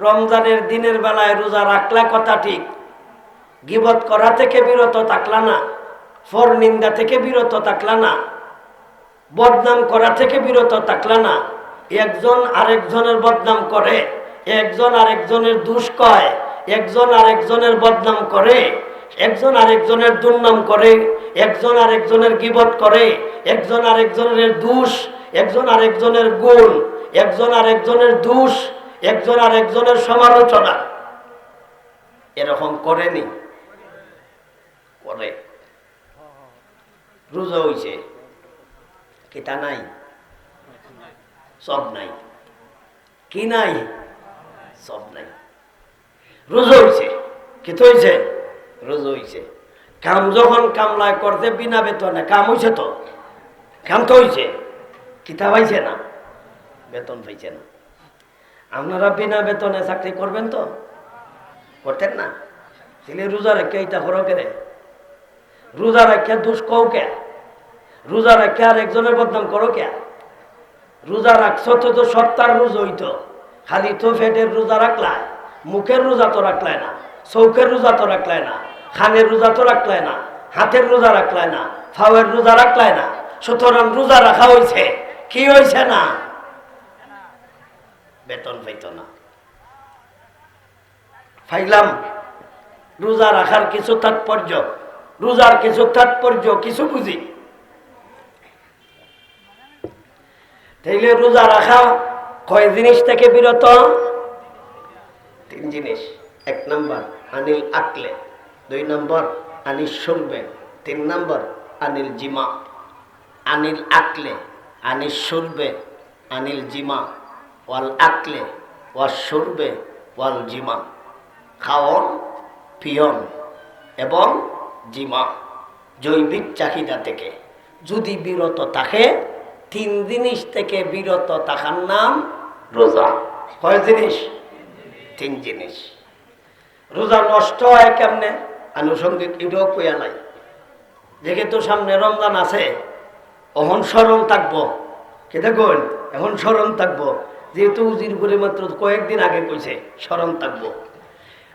রমজানের দিনের বেলায় রোজা রাখলা কথা ঠিক। গিবত করা থেকে বিরত থাকলা না। ফর নিন্দা থেকে বিরত থাকলা না। বদনাম করা থেকে বিরত থাকলা না। একজন আরেকজনের বদনাম করে, একজন আরেকজনের দুষ কয়, একজন আরেকজনের বদনাম করে, একজন আরেকজনের দুর্নাম করে, একজন আরেকজনের গিবত করে, একজন আরেকজনের দুষ, একজন আরেকজনের গুণ, একজন আরেকজনের দুষ একজন আর একজনের সমালোচনা। এরকম করেনি? করে। রোজা হইছে। কিতা নাই? সব নাই। কি নাই? সব নাই। রোজা হইছে। কি তো হইছে? রোজা হইছে। কাম যখন কামলায় করতে বিনা বেতনে। কাম হইছে তো? কাম তো হইছে। কিতা পাইছে না? বেতন পাইছে না। আপনারা বিনা বেতনে চাকরি করবেন তো? করতেন না। তাহলে রোজা রেখে এইটা করো কেরে? রোজা রেখে দুষ কে? রোজা রেখে আর একজনের বদনাম করো কে? রোজা রাখছো তো তো সপ্তাহ রোজ হইতো। খালি তো ফেটের রোজা রাখলায়, মুখের রোজা তো রাখলায় না চৌকের রোজা তো রাখলায় না, খানের রোজা তো রাখলায় না, হাতের রোজা রাখলায় না, ফাওয়ের রোজা রাখলায় না, সুতরাং রোজা রাখা হয়েছে কি হয়েছে না? বেতন পাইত না। ফাইলাম, রোজা রাখার কিছু তাৎপর্য, রোজার কিছু তাৎপর্য, কিছু বুঝি। তাইলে রোজা রাখা কয় জিনিস থেকে বিরত? তিন জিনিস। এক নম্বর, আনিল আকলে। দুই নম্বর আনিল শুনবে তিন নম্বর, আনিল জিমা। আনিল আকলে আনিল শুনবে আনিল জিমা। ওয়াল আকলে, ওয়াল শুরবে ওয়াল জিমা। খাওয়ন পিয়ন এবং জিমা, জৈবিক চাহিদা থেকে। যদি বিরত থাকে, তিন জিনিস থেকে বিরত থাকার নাম রোজা। কয় জিনিস? তিন জিনিস। রোজা নষ্ট হয় কেমনে? আনুষঙ্গিক এটাও কইয়া নাই। যেহেতু সামনে রমজান আছে, অহন স্মরণ থাকব। কে দেখুন এখন স্মরণ থাকব। যেহেতু উজির করে মাত্র কয়েকদিন আগে কইছে স্মরণ থাকব।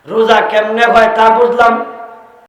রোজা কেমনে হয় তা বুঝলাম